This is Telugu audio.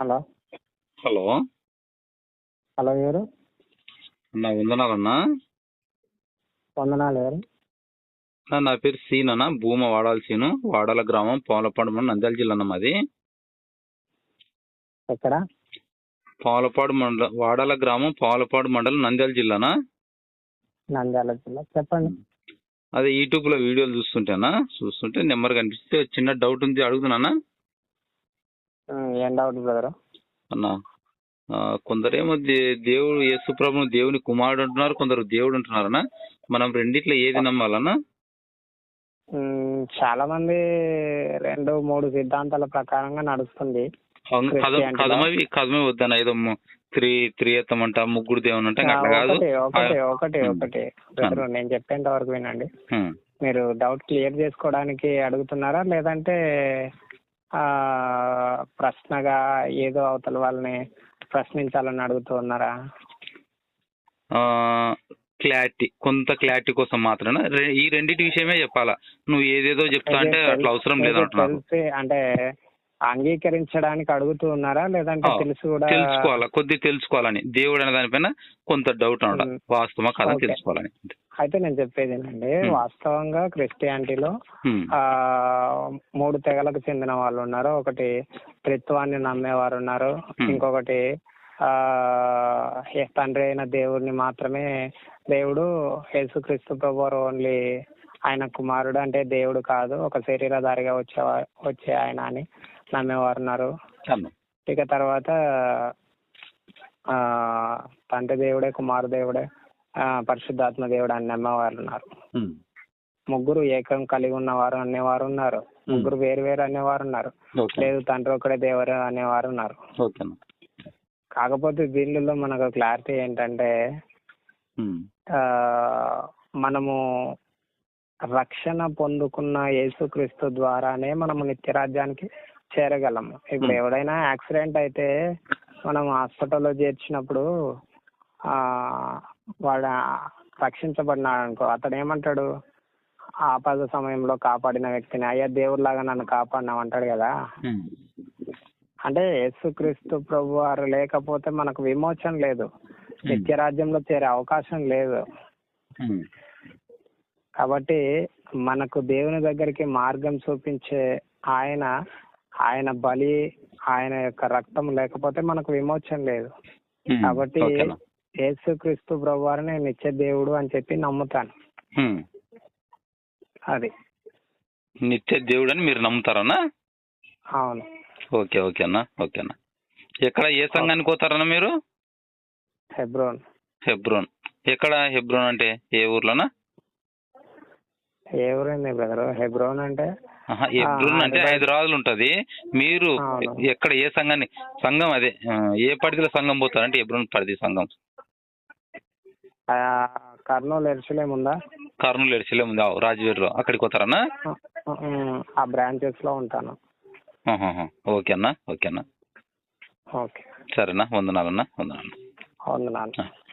హలో. హలో. హలో ఎవరు? అన్న వందనాలన్నా. వందనాలు ఎవరు? అన్న, నా పేరు సీన్ అన్న భూమ వాడాల సీను వాడాల గ్రామం పోలపాడు మండలం నంద్యాల జిల్లా అన్న మాది. ఎక్కడ? పోలపాడు మండలం వాడాల గ్రామం పోలపాడు మండలం నంద్యాల జిల్లానా నంద్యాల జిల్లా. చెప్పండి. అదే యూట్యూబ్లో వీడియోలు చూస్తుంటేనా చూస్తుంటే నెంబర్ కనిపిస్తే చిన్న డౌట్ ఉంది అడుగుతున్నానా ఏం డౌట్ బ్రదర్ అన్న ఆ, కొందరేమో దేవుడు యేసు ప్రభును దేవుని కుమారుడు అంటున్నారు కొందరు దేవుడు అంటున్నారనా మనం రెండిట్లో ఏది నమ్మాలన్నా? చాలా మంది రెండు మూడు సిద్ధాంతాల ప్రకారంగా నడుస్తుంది? కథమవి కథమే వద్దన్న. ఏదో త్రి త్రియేతం అంట ముగ్గురు దేవుని అంటే అట్లా కాదు. ఒకటి ఒకటి ఒకటి నేను చెప్పేంత వరకు వినండి. మీరు డౌట్ క్లియర్ చేసుకోవడానికి అడుగుతున్నారా? లేదంటే ఆ ప్రశ్నగా ఏదో అవతల వాళ్ళని ప్రశ్నించాలని అడుగుతూ ఉన్నారా? ఆ క్లారిటీ కొంత క్లారిటీ కోసం మాత్రమే. ఈ రెండింటి విషయమే చెప్పాలా? నువ్వు ఏదేదో చెప్తా అంటే అట్లా అవసరం తెలిసి అంటే అంగీకరించడానికి అడుగుతూ ఉన్నారా? లేదంటే తెలిసి కూడా తెలుసుకోవాలా? కొద్ది తెలుసుకోవాలని. దేవుడు అనే దానిపైన కొంత డౌట్ అనమాట కాదని ఓకే. తెలుసుకోవాలని. అయితే నేను చెప్పేది ఏంటంటే. వాస్తవంగా క్రిస్టియానిటీలో. ఆ మూడు తెగలకు చెందిన వాళ్ళు ఉన్నారు ఒకటి త్రిత్వాన్ని నమ్మేవారు ఉన్నారు. ఇంకొకటి ఆ తండ్రి అయిన దేవుడిని మాత్రమే దేవుడు యేసుక్రీస్తు ప్రభు ఓన్లీ ఆయన కుమారుడు అంటే దేవుడు కాదు ఒక శరీరధారిగా వచ్చే వచ్చే ఆయన అని నమ్మేవారు ఉన్నారు. ఇక తర్వాత ఆ తండ్రి దేవుడే కుమారు దేవుడే పరిశుద్ధాత్మ దేవుడు అని నమ్మేవారు ఉన్నారు. ముగ్గురు ఏకం కలిగి ఉన్నవారు అనేవారు ఉన్నారు. ముగ్గురు వేరు వేరు అనేవారు ఉన్నారు. లేదు తండ్రి ఒకడే దేవరు అనేవారు ఉన్నారు. కాకపోతే దీనిలో మనకు క్లారిటీ ఏంటంటే మనము రక్షణ పొందుకున్న యేసుక్రీస్తు ద్వారానే మనము నిత్యరాజ్యానికి చేరగలము. ఇప్పుడు. ఎవడైనా యాక్సిడెంట్ అయితే మనం హాస్పిటల్లో చేర్చినప్పుడు ఆ వాడు రక్షించబడినాడు అనుకో అతడు ఏమంటాడు ఆపద సమయంలో కాపాడిన వ్యక్తిని అయ్యా దేవుడిలాగా నన్ను కాపాడినావు అంటాడు కదా. అంటే యేసుక్రీస్తు ప్రభు వారు లేకపోతే మనకు విమోచన లేదు. నిత్యరాజ్యంలో చేరే అవకాశం లేదు. కాబట్టి మనకు దేవుని దగ్గరికి మార్గం చూపించే ఆయన ఆయన బలి ఆయన యొక్క రక్తం లేకపోతే మనకు విమోచన లేదు. కాబట్టి ఓకే అన్న. యేసుక్రీస్తు ప్రభు వారిని నిత్య దేవుడు అని చెప్పి నమ్ముతాను. అది. నిత్య దేవుడు అని మీరు నమ్ముతారన్నా అవును. ఓకే ఓకే అన్న ఓకే అన్న. ఎక్కడ ఏ సంఘానికి పోతారన్న మీరు? హెబ్రోన్. హెబ్రోన్. ఎక్కడ హెబ్రోన్ అంటే? ఏ ఊర్లోనా? ఏ ఊరైంది బ్రదర్? హెబ్రోన్ అంటే? హెబ్రోన్ అంటే హైదరాబాద్. ఐదు రోజులు ఉంటది. మీరు. ఎక్కడ ఏ సంఘాన్ని? సంఘం అదే. ఏ పరిధిలో సంఘం పోతారంటే హెబ్రోన్ పరిధి సంఘం. కర్నూలు ఎరుసలేం ఉందా? కర్నూలు ఎడిసిలే ఉంది? రాజవీర్లో. అక్కడికి పోతారన్నా? ఆ బ్రాంచెస్లో ఉంటాను. ఓకే అన్న ఓకే అన్న. ఓకే. సరేనా వందనాలన్నా వందనాలు. వందనాలు.